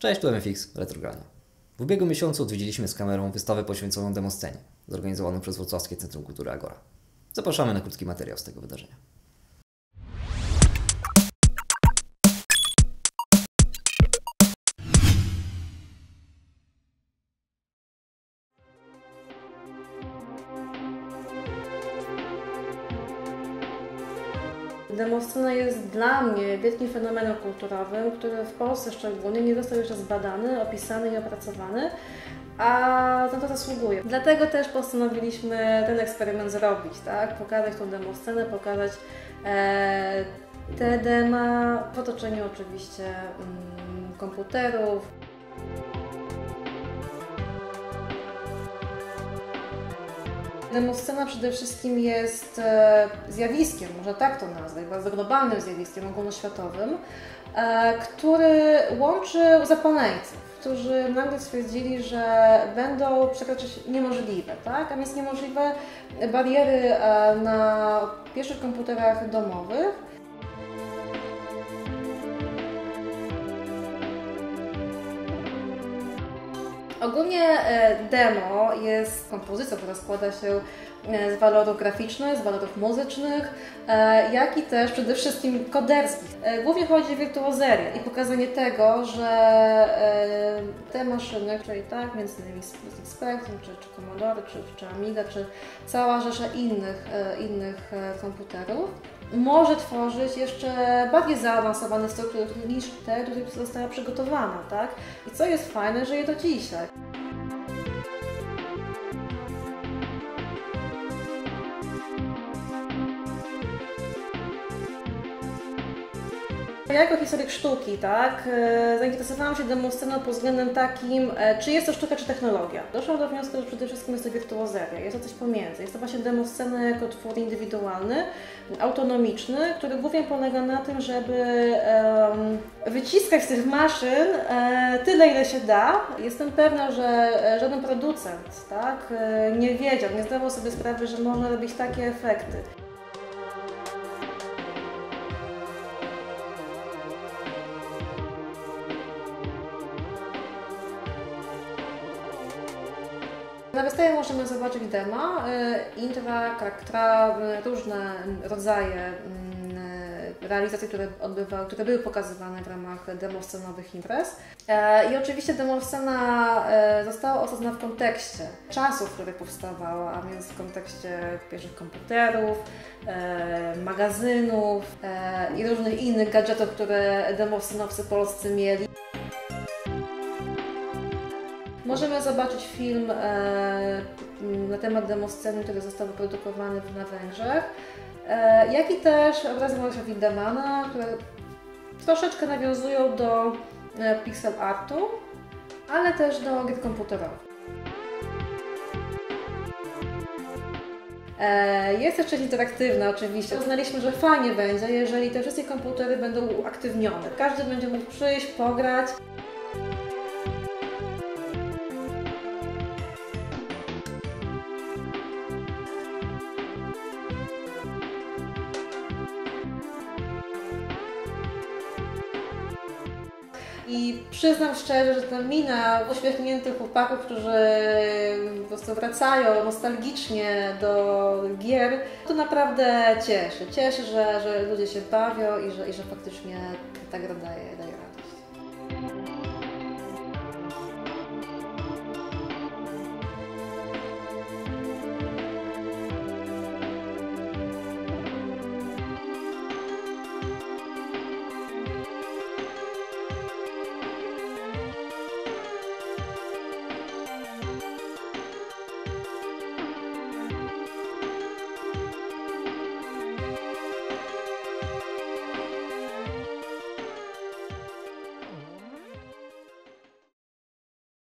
Cześć, tu MFX Retrogrania. W ubiegłym miesiącu odwiedziliśmy z kamerą wystawę poświęconą demoscenie, zorganizowaną przez Wrocławskie Centrum Kultury Agora. Zapraszamy na krótki materiał z tego wydarzenia. Demoscena jest dla mnie wielkim fenomenem kulturowym, który w Polsce szczególnie nie został jeszcze zbadany, opisany i opracowany, a na to zasługuje. Dlatego też postanowiliśmy ten eksperyment zrobić, tak? Pokazać tą demoscenę, pokazać e, te dema w otoczeniu oczywiście mm, komputerów. Demoscena przede wszystkim jest e, zjawiskiem, można tak to nazwać, bardzo globalnym zjawiskiem ogólnoświatowym, e, który łączy zapaleńców, którzy nagle stwierdzili, że będą przekraczać niemożliwe, tak? A więc niemożliwe bariery e, na pierwszych komputerach domowych. Ogólnie e, demo jest kompozycją, która składa się e, z walorów graficznych, z walorów muzycznych, e, jak i też przede wszystkim koderskich. Głównie chodzi o wirtuozerię i pokazanie tego, że te maszyny, czyli tak, między innymi Spectrum, czy, czy Commodore, czy, czy Amiga, czy cała rzesza innych, innych komputerów, może tworzyć jeszcze bardziej zaawansowane struktury niż te, które została przygotowana, tak? I co jest fajne, że je do dzisiaj. Ja jako historyk sztuki, tak, e, zainteresowałam się demosceną pod względem takim, e, czy jest to sztuka, czy technologia. Doszłam do wniosku, że przede wszystkim jest to wirtuozeria, jest to coś pomiędzy. Jest to właśnie demoscena jako twór indywidualny, autonomiczny, który głównie polega na tym, żeby um, wyciskać z tych maszyn e, tyle, ile się da. Jestem pewna, że żaden producent tak, nie wiedział, nie zdawał sobie sprawy, że można robić takie efekty. Na wystawie możemy zobaczyć dema, y, intra, karaktera, y, różne rodzaje y, realizacji, które, odbywały, które były pokazywane w ramach demoscenowych imprez. E, I oczywiście demoscena została osadzona w kontekście czasów, w których powstawała, a więc w kontekście pierwszych komputerów, e, magazynów e, i różnych innych gadżetów, które demoscenowcy polscy mieli. Możemy zobaczyć film e, na temat demosceny, który został wyprodukowany na Węgrzech, e, jak i też obrazy Mariusza Windemana, które troszeczkę nawiązują do e, pixel artu, ale też do gier komputerowych. Jest też część interaktywna oczywiście. Uznaliśmy, że fajnie będzie, jeżeli te wszystkie komputery będą uaktywnione. Każdy będzie mógł przyjść, pograć. I przyznam szczerze, że ta mina uśmiechniętych chłopaków, którzy po prostu wracają nostalgicznie do gier, to naprawdę cieszy. Cieszy, że, że ludzie się bawią i że, i że faktycznie ta gra daje, daje